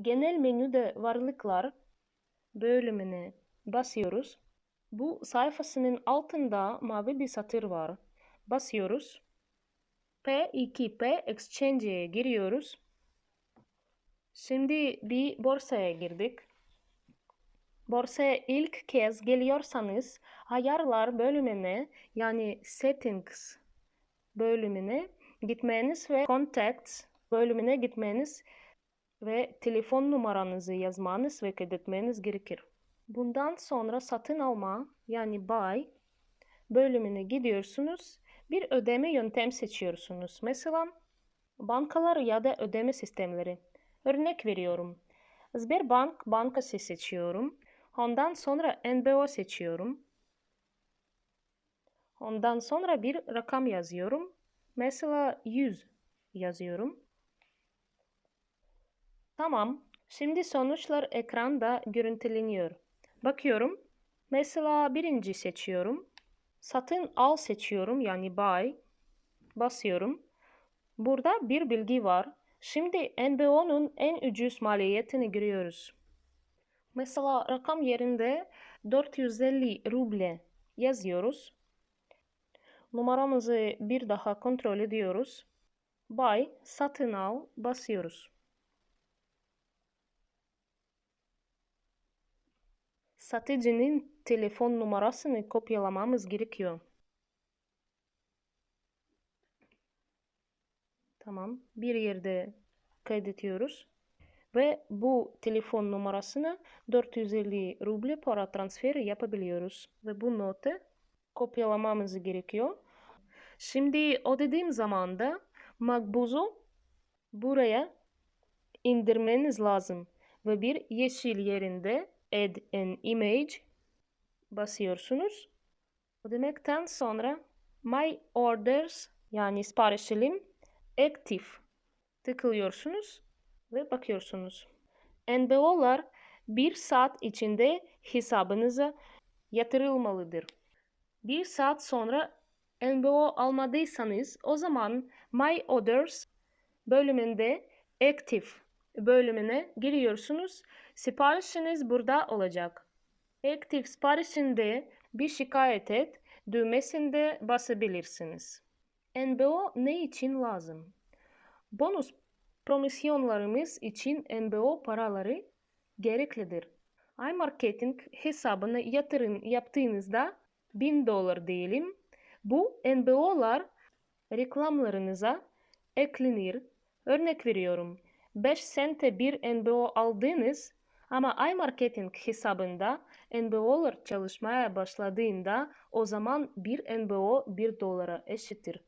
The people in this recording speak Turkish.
Genel menüde varlıklar bölümüne basıyoruz. Bu sayfasının altında mavi bir satır var. Basıyoruz. P2P Exchange'e giriyoruz. Şimdi bir borsaya girdik. Borsaya ilk kez geliyorsanız ayarlar bölümüne yani settings bölümüne gitmeniz ve contacts bölümüne gitmeniz ve telefon numaranızı yazmanız ve kaydetmeniz gerekir. Bundan sonra satın alma yani buy bölümüne gidiyorsunuz. Bir ödeme yöntem seçiyorsunuz. Mesela bankalar ya da ödeme sistemleri. Örnek veriyorum. Sberbank bankası seçiyorum. Ondan sonra NBO seçiyorum. Ondan sonra bir rakam yazıyorum. Mesela 100 yazıyorum. Tamam. Şimdi sonuçlar ekranda görüntüleniyor. Bakıyorum. Mesela birinci seçiyorum. Satın al seçiyorum yani buy. Basıyorum. Burada bir bilgi var. Şimdi NBO'nun en ucuz maliyetini görüyoruz. Mesela rakam yerinde 450 ruble yazıyoruz. Numaramızı bir daha kontrol ediyoruz. Buy, satın al basıyoruz. Satıcının telefon numarasını kopyalamamız gerekiyor. Tamam. Bir yerde kaydediyoruz. Ve bu telefon numarasına 450 ruble para transferi yapabiliyoruz. Ve bu notu kopyalamamız gerekiyor. Şimdi o dediğim zamanda makbuzu buraya indirmeniz lazım. Ve bir yeşil yerinde add an image basıyorsunuz. O demekten sonra my orders yani siparişlerim active tıklıyorsunuz ve bakıyorsunuz. NBO'lar bir saat içinde hesabınıza yatırılmalıdır. Bir saat sonra NBO almadıysanız o zaman My Orders bölümünde Active bölümüne giriyorsunuz. Siparişiniz burada olacak. Active siparişinde bir şikayet et düğmesinde basabilirsiniz. NBO ne için lazım? Bonus promosyonlarımız için NBO paraları gereklidir. iMarketing hesabına yatırım yaptığınızda 1000 dolar diyelim. Bu NBO'lar reklamlarınıza eklenir. Örnek veriyorum. 5 sente bir NBO aldınız ama iMarketing hesabında NBO'lar çalışmaya başladığında o zaman bir NBO 1 dolara eşittir.